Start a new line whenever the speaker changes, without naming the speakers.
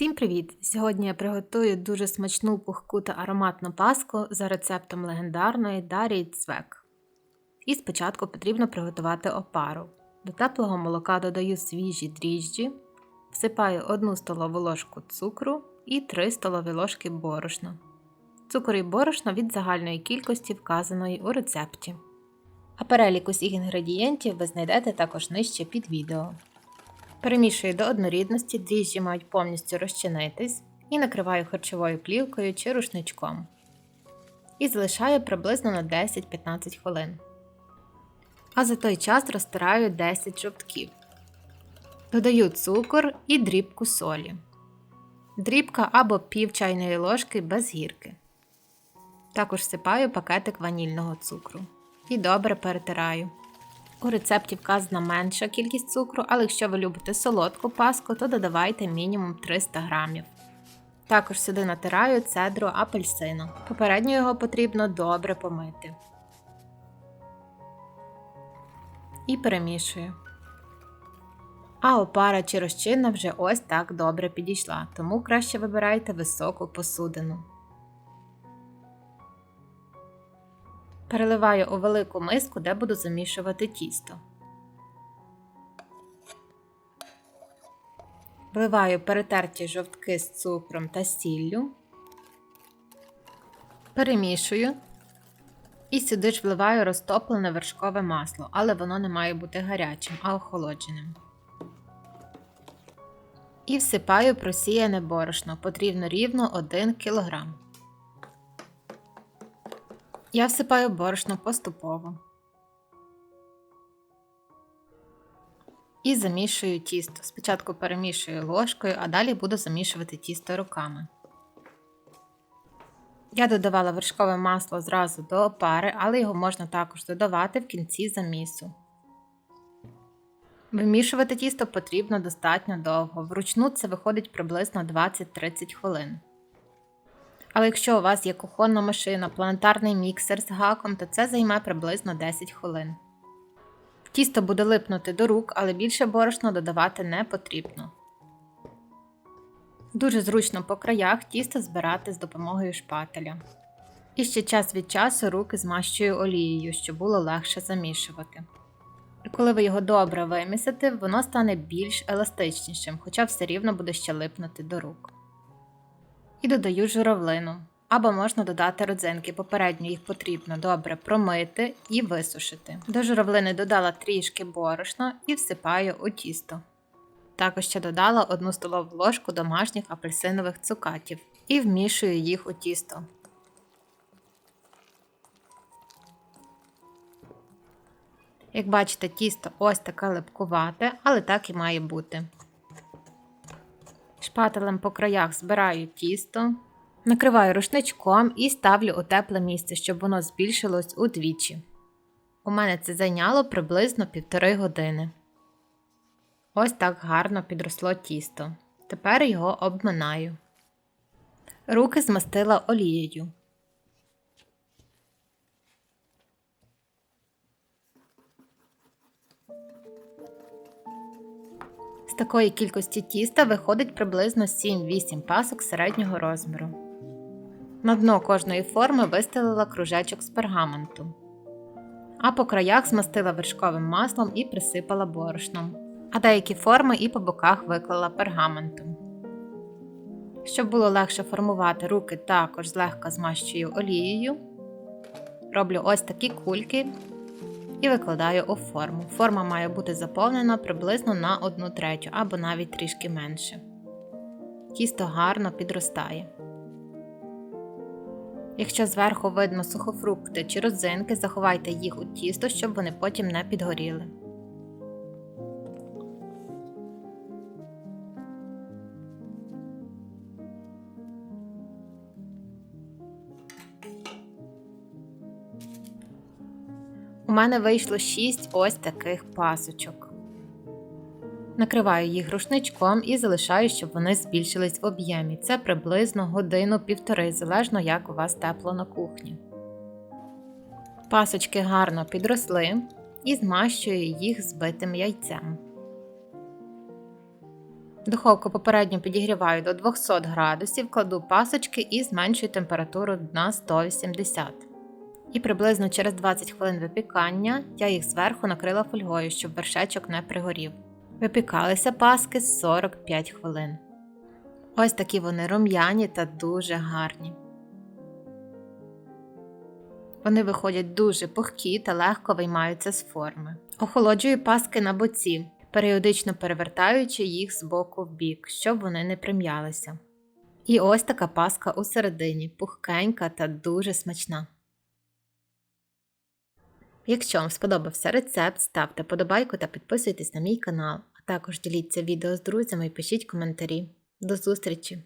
Всім привіт! Сьогодні я приготую дуже смачну пухку та ароматну паску за рецептом легендарної Дарії Цвек. І спочатку потрібно приготувати опару. До теплого молока додаю свіжі дріжджі, всипаю 1 столову ложку цукру і 3 столові ложки борошна. Цукор і борошно від загальної кількості вказаної у рецепті. А перелік усіх інгредієнтів ви знайдете також нижче під відео. Перемішую до однорідності, дріжджі мають повністю розчинитись і накриваю харчовою плівкою чи рушничком. І залишаю приблизно на 10-15 хвилин. А за той час розтираю 10 жовтків. Додаю цукор і дрібку солі. Дрібка або пів чайної ложки без гірки. Також всипаю пакетик ванільного цукру. І добре перетираю. У рецепті вказана менша кількість цукру, але якщо ви любите солодку паску, то додавайте мінімум 300 грамів. Також сюди натираю цедру апельсину. Попередньо його потрібно добре помити. І перемішую. А опара чи розчинна вже ось так добре підійшла, тому краще вибирайте високу посудину. Переливаю у велику миску, де буду замішувати тісто. Вливаю перетерті жовтки з цукром та сіллю, перемішую і сюди ж вливаю розтоплене вершкове масло, але воно не має бути гарячим, а охолодженим. І всипаю просіяне борошно, потрібно рівно 1 кг. Я всипаю борошно поступово. І замішую тісто. Спочатку перемішую ложкою, а далі буду замішувати тісто руками. Я додавала вершкове масло зразу до опари, але його можна також додавати в кінці замісу. Вимішувати тісто потрібно достатньо довго. Вручну це виходить приблизно 20-30 хвилин. Але якщо у вас є кухонна машина, планетарний міксер з гаком, то це займе приблизно 10 хвилин. Тісто буде липнути до рук, але більше борошна додавати не потрібно. Дуже зручно по краях тісто збирати з допомогою шпателя. І ще час від часу руки змащую олією, щоб було легше замішувати. І коли ви його добре вимісите, воно стане більш еластичнішим, хоча все рівно буде ще липнути до рук. І додаю журавлину. Або можна додати родзинки, попередньо їх потрібно добре промити і висушити. До журавлини додала трішки борошна і всипаю у тісто. Також ще додала 1 столову ложку домашніх апельсинових цукатів і вмішую їх у тісто. Як бачите, тісто ось таке липкувате, але так і має бути. Шпателем по краях збираю тісто, накриваю рушничком і ставлю у тепле місце, щоб воно збільшилось удвічі. У мене це зайняло приблизно півтори години. Ось так гарно підросло тісто. Тепер його обминаю. Руки змастила олією. Такої кількості тіста виходить приблизно 7-8 пасок середнього розміру. На дно кожної форми вистелила кружечок з пергаменту, а по краях змастила вершковим маслом і присипала борошном, а деякі форми і по боках виклала пергаментом. Щоб було легше формувати руки, також злегка змащую олією. Роблю ось такі кульки і викладаю у форму. Форма має бути заповнена приблизно на 1 третю або навіть трішки менше. Тісто гарно підростає. Якщо зверху видно сухофрукти чи родзинки, заховайте їх у тісто, щоб вони потім не підгоріли. У мене вийшло 6 ось таких пасочок. Накриваю їх рушничком і залишаю, щоб вони збільшились в об'ємі. Це приблизно годину-півтори, залежно як у вас тепло на кухні. Пасочки гарно підросли і змащую їх збитим яйцем. Духовку попередньо підігріваю до 200 градусів, кладу пасочки і зменшую температуру на 180. І приблизно через 20 хвилин випікання я їх зверху накрила фольгою, щоб вершечок не пригорів. Випікалися паски 45 хвилин. Ось такі вони рум'яні та дуже гарні. Вони виходять дуже пухкі та легко виймаються з форми. Охолоджую паски на боці, періодично перевертаючи їх з боку в бік, щоб вони не прим'ялися. І ось така паска у середині, пухкенька та дуже смачна. Якщо вам сподобався рецепт, ставте подобайку та підписуйтесь на мій канал, а також діліться відео з друзями і пишіть коментарі. До зустрічі!